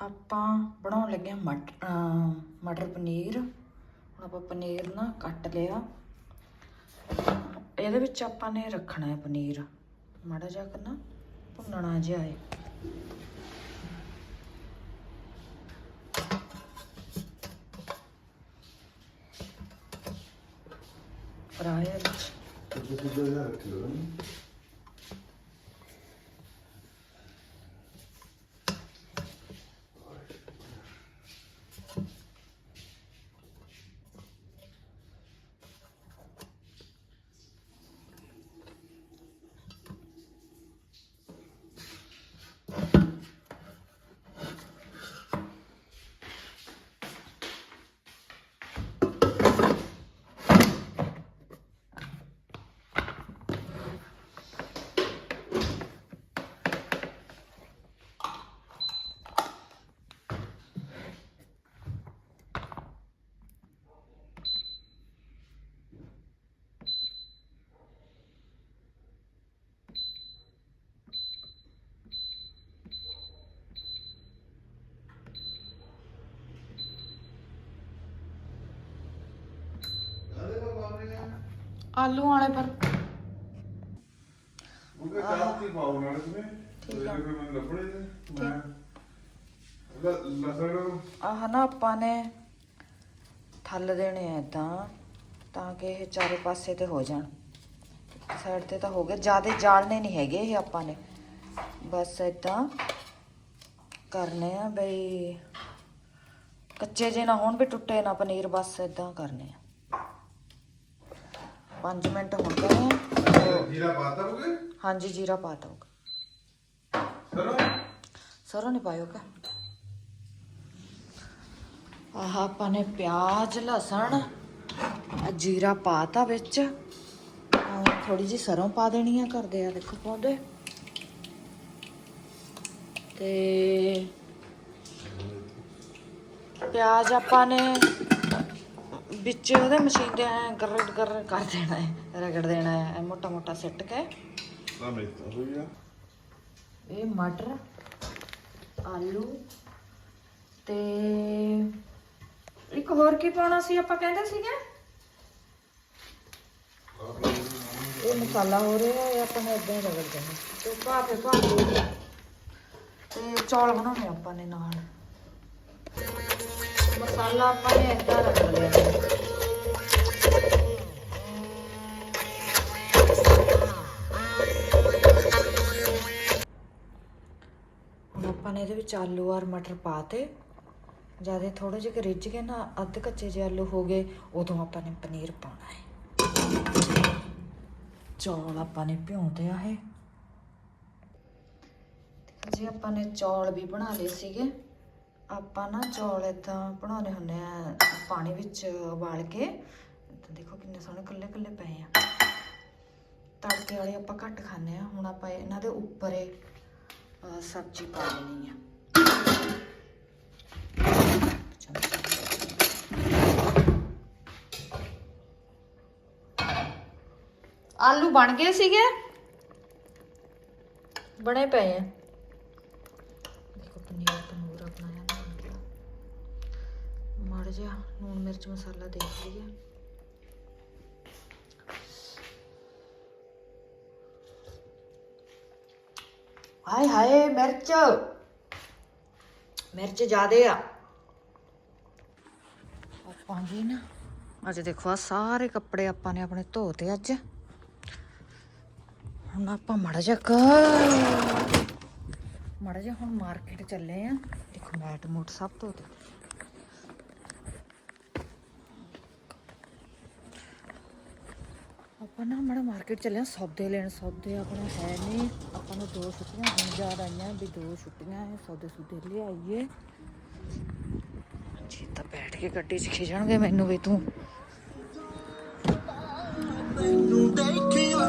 ਆਪਾਂ ਬਣਾਉਣ ਲੱਗੇ ਹਾਂ ਮਟ ਮਟਰ ਪਨੀਰ। ਹੁਣ ਆਪਾਂ ਪਨੀਰ ਨਾ ਕੱਟ ਲਿਆ। ਇਹਦੇ ਵਿੱਚ ਆਪਾਂ ਨੇ ਰੱਖਣਾ ਹੈ ਪਨੀਰ। ਮਾੜਾ ਜਿਹਾ ਕਰਨਾ ਭੁੰਨਣਾ ਜਿਹਾ ਹੈ। ਫਰਾਈ ਵਿੱਚ। ਆਲੂ ਵਾਲੇ ਪਰ ਉਹਦੇ ਚਾਹਤੀ ਪਾਉ ਨਾਲ ਤੁਸੀਂ। ਠੀਕ ਆ। ਫਿਰ ਮੈਨੂੰ ਲੱਭਣੇ ਤੇ ਮੈਂ ਲ- ਲਸਣ ਆਹ ਨਾ ਆਪਾਂ ਨੇ ਥੱਲ ਦੇਣੇ ਇਦਾਂ ਤਾਂ ਕਿ ਇਹ ਚਾਰੇ ਪਾਸੇ ਤੇ ਹੋ ਜਾਣ। ਸਾਈਡ ਤੇ ਤਾਂ ਹੋ ਗਏ ਜਿਆਦੇ ਜਾਲਨੇ ਨਹੀਂ ਹੈਗੇ ਇਹ ਆਪਾਂ ਨੇ। ਬਸ ਇਦਾਂ ਕਰਨੇ ਆ ਬਈ ਕੱਚੇ ਜੇ ਨਾ ਹੋਣ ਵੀ ਟੁੱਟੇ ਨਾ ਪਨੀਰ ਬਸ ਇਦਾਂ ਕਰਨੇ ਆ। 5 ਮਿੰਟ ਹੁਣ ਗਏ ਜੀਰਾ ਪਾਤਾ ਹੋਗੇ ਹਾਂਜੀ ਜੀਰਾ ਪਾ ਦਊਗਾ ਸਰੋਂ? ਸਰੋਂ ਨਹੀਂ ਪਾਇਓ ਕਾ? ਆਹ ਆਪਾਂ ਨੇ ਪਿਆਜ਼ ਲਸਣ ਜੀਰਾ ਪਾਤਾ ਵਿੱਚ। ਥੋੜੀ ਜੀ ਸਰੋਂ ਪਾ ਦੇਣੀ ਆ ਕਰਦੇ ਆ ਦੇਖੋ ਪਾਉਂਦੇ ਤੇ ਪਿਆਜ਼ ਆਪਾਂ ਨੇ ਵਿੱਚ ਉਹਦੇ ਮਸ਼ੀਨ ਦੇ ਐ ਗਰ ਗਰ ਕਰ ਦੇਣਾ ਹੈ ਰਗੜ ਦੇਣਾ ਹੈ ਮੋਟਾ ਮੋਟਾ ਸਿੱਟ ਕੇ। ਇਹ ਮਟਰ ਆਲੂ ਤੇ ਇੱਕ ਹੋਰ ਕੀ ਪਾਉਣਾ ਸੀ ਆਪਾਂ ਕਹਿੰਦੇ ਸੀਗੇ? ਇਹ ਮਸਾਲਾ ਹੋ ਰਿਹਾ ਹੈ ਆਪਾਂ ਨੇ ਇਦਾਂ ਹੀ ਰਗੜ ਦੇਣਾ ਤੇ ਪਾ ਕੇ ਪਾ ਕੇ ਤੇ ਚੌਲ ਬਣਾਉਣੇ ਆਪਾਂ ਨੇ ਨਾਲ। ਮਸਾਲਾ ਆਪਾਂ ਨੇ ਇਦਾਂ ਰਗੜ ਲਿਆ। ਆਪਾਂ ਨੇ ਇਹਦੇ ਵਿੱਚ ਆਲੂ ਔਰ ਮਟਰ ਪਾਤੇ ਜ਼ਿਆਦਾ ਥੋੜੇ ਜਿਹੇ ਰਿੱਝ ਗਏ ਨਾ, ਅੱਧ ਕੱਚੇ ਜਿਹੇ ਆਲੂ ਹੋ ਗਏ, ਉਦੋਂ ਆਪਾਂ ਨੇ ਪਨੀਰ ਪਾਉਣਾ ਹੈ। ਚੌਲ ਆਪਾਂ ਨੇ ਭਿਉਂਦੇ ਆ ਇਹ। ਦੇਖੋ ਜੀ ਆਪਾਂ ਨੇ ਚੌਲ ਵੀ ਬਣਾ ਲਏ ਸੀਗੇ। ਆਪਾਂ ਨਾ ਚੌਲ ਇਦਾਂ ਬਣਾਉਣੇ ਹੁੰਦੇ ਆ ਪਾਣੀ ਵਿੱਚ ਉਬਾਲ ਕੇ। ਤਾਂ ਦੇਖੋ ਕਿੰਨੇ ਸੋਹਣੇ ਕੱਲੇ ਕੱਲੇ ਪਏ ਆ। ਤੜਕੇ ਵਾਲੇ ਆਪਾਂ ਘੱਟ ਖਾਂਦੇ ਆ, ਹੁਣ ਆਪਾਂ ਇਹਨਾਂ ਦੇ ਉੱਪਰ ਸਬਜ਼ੀ ਪਾ ਦੇਣੀ ਆ। ਆਲੂ ਬਣ ਗਏ ਸੀਗੇ। ਬਣੇ ਪਏ ਆ। ਦੇਖੋ ਪਨੀਰ ਤੰਦੂਰਾ ਬਣਾਇਆ ਮਾੜਾ ਜਿਹਾ ਲੂਣ ਮਿਰਚ ਮਸਾਲਾ ਦੇਖ ਲਈਏ। ਹਾਏ ਹਾਏ, ਮਿਰਚ। ਮਿਰਚ ਜ਼ਿਆਦੇ ਆ। ਆਪਾਂ ਵੀ ਨਾ। ਅੱਜ ਦੇਖੋ ਆ ਸਾਰੇ ਕੱਪੜੇ ਆਪਾਂ ਨੇ ਆਪਣੇ ਧੋਤੇ ਅੱਜ। ਹੁਣ ਆਪਾਂ ਮੜ ਜਾ ਮੜ ਜਾ ਹੁਣ ਮਾਰਕੀਟ ਚੱਲੇ ਆ। ਦੇਖੋ ਮੈਟ ਮੂਟ ਸਭ ਧੋਤੇ। ਆਪਾਂ ਨਾ ਮੜਾ ਮਾਰਕੀਟ ਚੱਲੇ ਆ ਸੌਦੇ ਲੈਣ। ਸੌਦੇ ਆਪਣੇ ਹੈ ਨਹੀਂ। ਆਪਾਂ ਨੂੰ ਦੋ ਛੁੱਟੀਆਂ ਹੁਣ ਯਾਦ ਆਈਆਂ ਵੀ ਦੋ ਛੁੱਟੀਆਂ ਹੈ ਸੌਦੇ ਸੁਦੇ ਲਿਆਈਏ ਜੀ ਤਾਂ ਬੈਠ ਕੇ ਗੱਡੀ 'ਚ ਖਿਜਣਗੇ ਮੈਨੂੰ ਵੀ ਤੂੰ। ਨੂੰ ਦੇਖਿਆ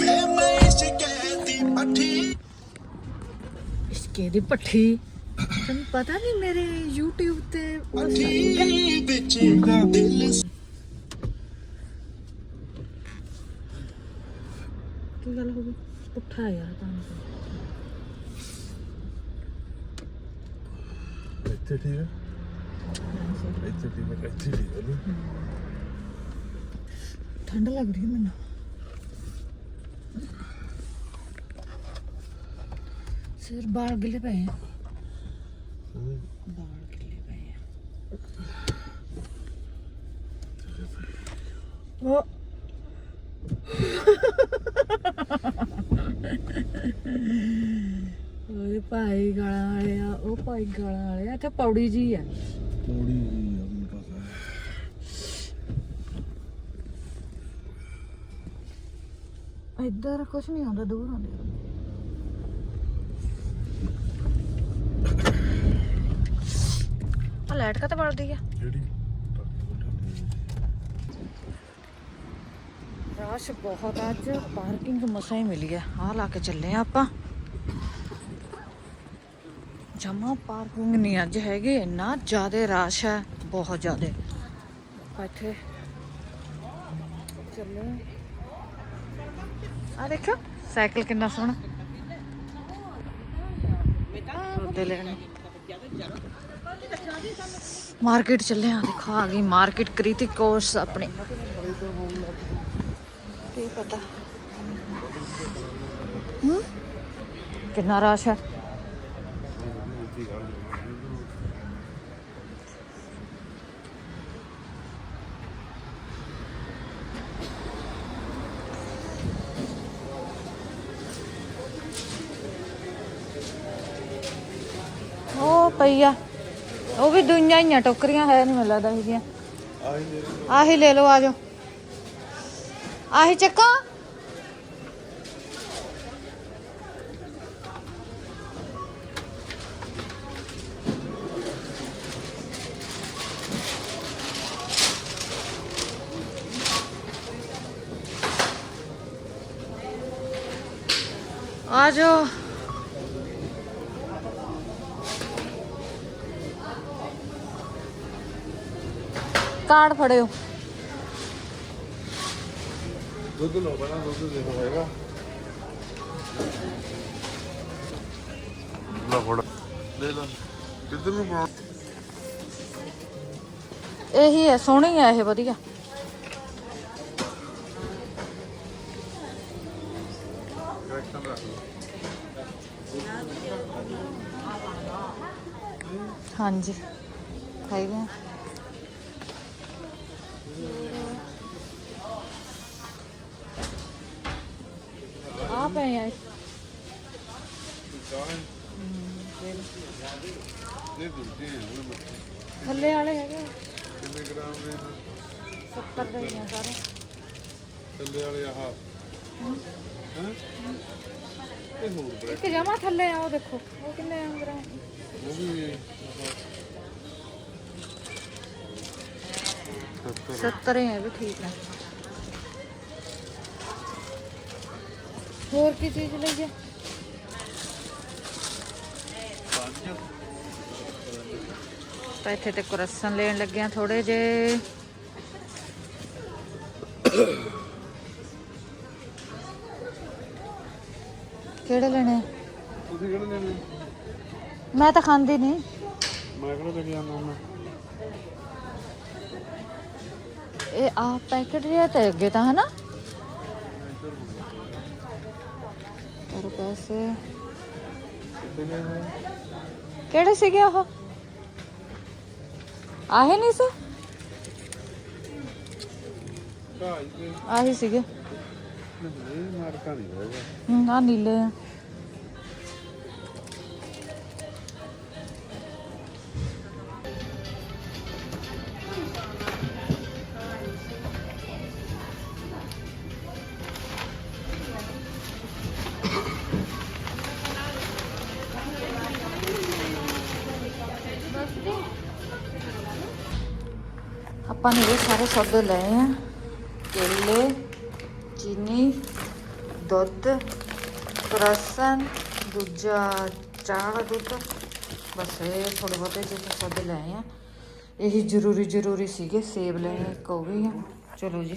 ਵੇ ਮੈਂ ਸ਼ਿਕਾਇਤੀ ਪੱਠੀ। ਇਸਕੇ ਦੀ ਪੱਠੀ? ਤੈਨੂੰ ਪਤਾ ਨਹੀਂ ਮੇਰੇ YouTube ਤੇ ਪੱਠੀ ਵਿੱਚ ਦਿਲ ਕੀ ਗੱਲ ਹੋ ਗਈ ਪੁੱਠਾ ਯਾਰ ਤਾਂ ਇੱਥੇ ਠੀਕ ਹੈ। ਇੱਥੇ ਠੀਕ ਹੈ ਇੱਥੇ ਠੀਕ ਹੈ ਠੰਡ ਲੱਗ ਰਹੀ ਹੈ ਮੈਨੂੰ। ਸਿਰ ਬਾਲ ਗਿੱਲੇ ਪਏ ਆ। ਬਾਲ ਗਿੱਲੇ ਪਏ ਆ। ਉਹ ਓਏ ਭਾਈ ਗਾਲਾਂ ਵਾਲੇ ਆ ਉਹ ਭਾਈ ਗਾਲਾਂ ਵਾਲੇ ਆ ਇੱਥੇ ਪੌੜੀ ਜੀ ਆ। ਥੋੜੀ ਜੀ ਆ ਮੈਨੂੰ ਪਤਾ ਹੈ ਇੱਧਰ ਕੁਝ ਨਹੀਂ ਆਉਂਦਾ ਦੂਰ ਆਉਂਦੇ। ਆ ਲਾਈਟ ਕਾ ਤਾਂ ਬਲਦੀ ਆ? ਜਿਹੜੀ ਰਸ਼ ਬਹੁਤ ਅੱਜ। ਪਾਰਕਿੰਗ ਮਸਾਂ ਹੀ ਮਿਲੀ ਆ। ਆ ਲਾ ਕੇ ਚੱਲੇ ਆ ਆਪਾਂ। ਜਮਾ ਪਾਰਕਿੰਗ ਨਹੀਂ ਅੱਜ ਹੈਗੇ। ਇੰਨਾ ਜ਼ਿਆਦਾ ਰਸ਼ ਹੈ ਬਹੁਤ ਜ਼ਿਆਦਾ। ਇੱਥੇ ਚੱਲੇ ਆ। ਦੇਖੋ ਸਾਈਕਲ ਕਿੰਨਾ ਸੋਹਣਾ। ਸੌਦੇ ਲੈਣੇ। ਮਾਰਕੀਟ ਚੱਲੇ ਆ। ਦੇਖੋ, ਆ ਗਈ ਮਾਰਕੀਟ। ਕ੍ਰਿਤਿਕ ਕੋਰਸ ਆਪਣੇ। ਪਤਾ। ਹੂੰ? ਕਿੰਨਾ ਰਸ਼ ਹੈ? ਉਹ ਪਈਆ। ਉਹ ਵੀ ਦੁਨੀਆਂ ਹੀ ਆ ਟੋਕਰੀਆਂ ਹੈ ਨਹੀਂ ਮਿਲਦਾ ਲੱਗਦਾ ਹੈਗੀਆਂ। ਆਹੀ ਲੈ ਲਓ ਆਜੋ ਆਹੀ ਚੱਕਾ। ਆਜੋ ਕਾਰਡ ਫੜਿਓ। ਦੁੱਧ ਲੋ ਬਣਾ ਦੁੱਧ ਦੇ ਹੋਏਗਾ ਲਾ ਫੜ ਲੈ ਲਾ ਕਿੱਧਰ ਨੂੰ ਬਣਾ ਇਹੀ ਹੈ ਸੋਹਣੀ ਹੈ ਇਹ ਵਧੀਆ ਕੈਕਟਨ ਰੱਖ ਲਓ ਹਾਂਜੀ ਹੈਗੇ ਆ। ਆ ਪਏ ਆ ਇਹ ਦੁੱਧੇ ਹੈ ਉਹ ਮੱਛੀ ਥੱਲੇ ਵਾਲੇ ਹੈਗੇ ਆ। ਕਿੰਨੇ ਗ੍ਰਾਮ ਦੇ ਨੇ? 70 ਦੇ ਹੀ ਆ ਸਾਰੇ ਥੱਲੇ ਵਾਲੇ ਆਹ ਹਾਂ ਇਹ ਹੋਰ ਬ੍ਰੈਡ ਇੱਕ ਜਮਾ ਥੱਲੇ ਆ, ਉਹ ਦੇਖੋ ਉਹ ਕਿੰਨੇ ਆ ਗ੍ਰਾਮ ਉਹ ਵੀ ਆਹ 70 70 ਹੀ ਹੈ ਵੀ ਠੀਕ ਹੈ ਹੋਰ ਕੀ ਚੀਜ਼ ਲਈਏ ਤਾਂ ਇੱਥੇ ਤੇ ਕੁਰਸਨ ਲੈਣ ਲੱਗਿਆ ਥੋੜੇ ਜੇ ਕਿਹੜੇ ਲੈਣੇ? ਤੁਸੀਂ ਕਿਹੜੇ ਲੈਣੇ? ਮੈਂ ਤਾਂ ਖਾਂਦੀ ਨਹੀਂ। ਮੈਂ ਕਿਹੜਾ ਲੈ ਕੇ ਆਉਂਦਾ ਮੈਂ? ਇਹ ਆ ਪੈਕੇਟ ਜਿਹਾ ਤਾਂ ਅੱਗੇ ਤਾਂ ਹੈ ਨਾ ਕਿਹੜੇ ਸੀਗੇ ਉਹ? ਆਹੇ ਨਹੀਂ ਸੀ? ਆਹੀ ਸੀਗੇ। ਨਹੀਂ ਮਾਰਕਾ ਨਹੀਂ ਹੋਏਗਾ ਆ ਨੀਲੇ ਆ। ਆਪਾਂ ਨੇ ਇਹ ਸਾਰੇ ਸੌਦੇ ਲਏ ਆ। ਕੇਲੇ, ਚੀਨੀ, ਦੁੱਧ, ਰਸਨ, ਦੂਜਾ ਚਾਹ ਦਾ ਦੁੱਧ। ਬਸ ਇਹ ਥੋੜੇ ਬਹੁਤੇ ਜਿਹੇ ਸੌਦੇ ਲਏ ਆ। ਇਹੀ ਜ਼ਰੂਰੀ ਜ਼ਰੂਰੀ ਸੀਗੇ, ਸੇਬ ਲਏ ਇੱਕ ਉਹ ਵੀ ਆ। ਚਲੋ ਜੀ।